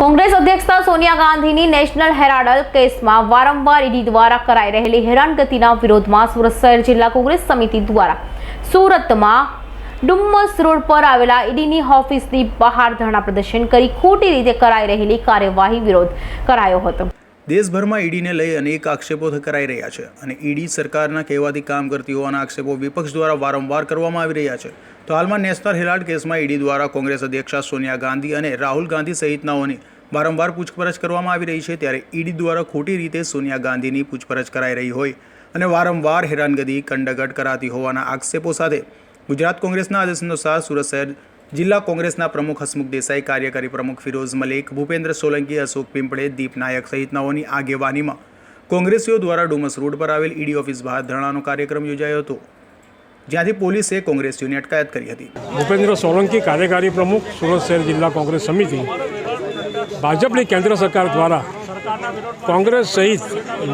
કોંગ્રેસ અધ્યક્ષતા સોનિયા ગાંધીની નેશનલ હેરાડલ કેસમાં વારંવાર ઈડી દ્વારા કરાઈ રહેલી હેરાનગતિના વિરોધમાં સુરત શહેર જિલ્લા કોંગ્રેસ સમિતિ દ્વારા સુરતમાં ડુમ્મસ રોડ પર આવેલા ઈડીની ઓફિસની બહાર ધરણા પ્રદર્શન કરી ખોટી રીતે કરાઈ રહેલી કાર્યવાહી વિરોધ કરાયો હતો. દેશભરમાં ઈડીને લઈ અનેક આક્ષેપો કરાઈ રહ્યા છે અને ઈડી સરકારના કહેવાથી કામ કરતી હોવાના આક્ષેપો વિપક્ષ દ્વારા વારંવાર કરવામાં આવી રહ્યા છે. તો હાલમાં નેશનલ હેરાલ્ડ કેસમાં ઈડી દ્વારા કોંગ્રેસ અધ્યક્ષા સોનિયા ગાંધી અને રાહુલ ગાંધી સહિતનાઓની વારંવાર પૂછપરછ કરવામાં આવી રહી છે ત્યારે ઈડી દ્વારા ખોટી રીતે સોનિયા ગાંધીની પૂછપરછ કરાઈ રહી હોય અને વારંવાર હેરાનગતિ, કંડગટ કરાતી હોવાના આક્ષેપો સાથે ગુજરાત કોંગ્રેસના આદેશ અનુસાર સુરત શહેર જિલ્લા કોંગ્રેસના પ્રમુખ હસમુખ દેસાઈ, કાર્યકારી પ્રમુખ ફિરોઝ મલિક, ભૂપેન્દ્ર સોલંકી, અશોક પિંપળે, દીપ નાયક સહિતનાઓની આગેવાનીમાં કોંગ્રેસીઓ દ્વારા ડુમસ રોડ પર આવેલ ઈડી ઓફિસ બહાર ધરણાનો કાર્યક્રમ યોજાયો હતો, જ્યાંથી પોલીસે કોંગ્રેસીઓની અટકાયત કરી હતી. ભૂપેન્દ્ર સોલંકી, કાર્યકારી પ્રમુખ, સુરત શહેર જિલ્લા કોંગ્રેસ સમિતિ, ભાજપની કેન્દ્ર સરકાર દ્વારા કોંગ્રેસ સહિત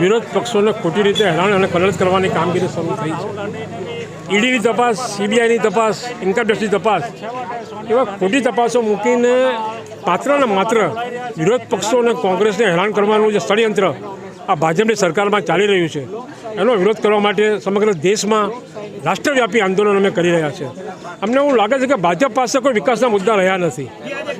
વિરોધ પક્ષોને ખોટી રીતે હેરાન અને કલટ કરવાની કામગીરી શરૂ થઈ છે. ઈડીની તપાસ, સીબીઆઈની તપાસ ઇન્કમટેક્સની તપાસ એવા ખોટી તપાસો મૂકીને માત્ર ને માત્ર વિરોધ પક્ષો અને કોંગ્રેસને હેરાન કરવાનું જે ષડયંત્ર આ ભાજપની સરકારમાં ચાલી રહ્યું છે. એનો વિરોધ કરવા માટે સમગ્ર દેશમાં રાષ્ટ્રવ્યાપી આંદોલન અમે કરી રહ્યા છે અમને એવું લાગે છે કે ભાજપ પાસે કોઈ વિકાસના મુદ્દા રહ્યા નથી.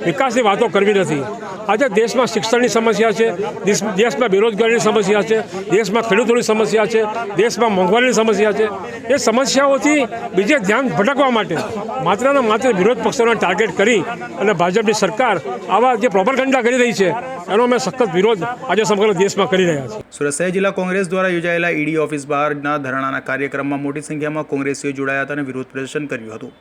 વિકાસની વાતો કરવી નથી. આજે દેશમાં શિક્ષણની સમસ્યા છે, દેશ- દેશમાં બેરોજગારીની સમસ્યા છે, દેશમાં ખેડૂતોની સમસ્યા છે, દેશમાં મોંઘવારીની સમસ્યા છે. એ સમસ્યાઓથી બીજે ધ્યાન ભટકવા માટે માત્ર ને માત્ર વિરોધ પક્ષોને ટાર્ગેટ કરી અને ભાજપની સરકાર આવા જે પ્રોપરગંડા કરી રહી છે, એનો અમે સખત વિરોધ આજે સમગ્ર દેશમાં કરી રહ્યા છીએ. સુરત શહેર જિલ્લા કોંગ્રેસ દ્વારા યોજાયેલા ઈડી ઓફિસ બહારના ધરણાના કાર્યક્રમમાં મોટી સંખ્યામાં કોંગ્રેસીઓ જોડાયા હતા અને વિરોધ પ્રદર્શન કર્યું હતું.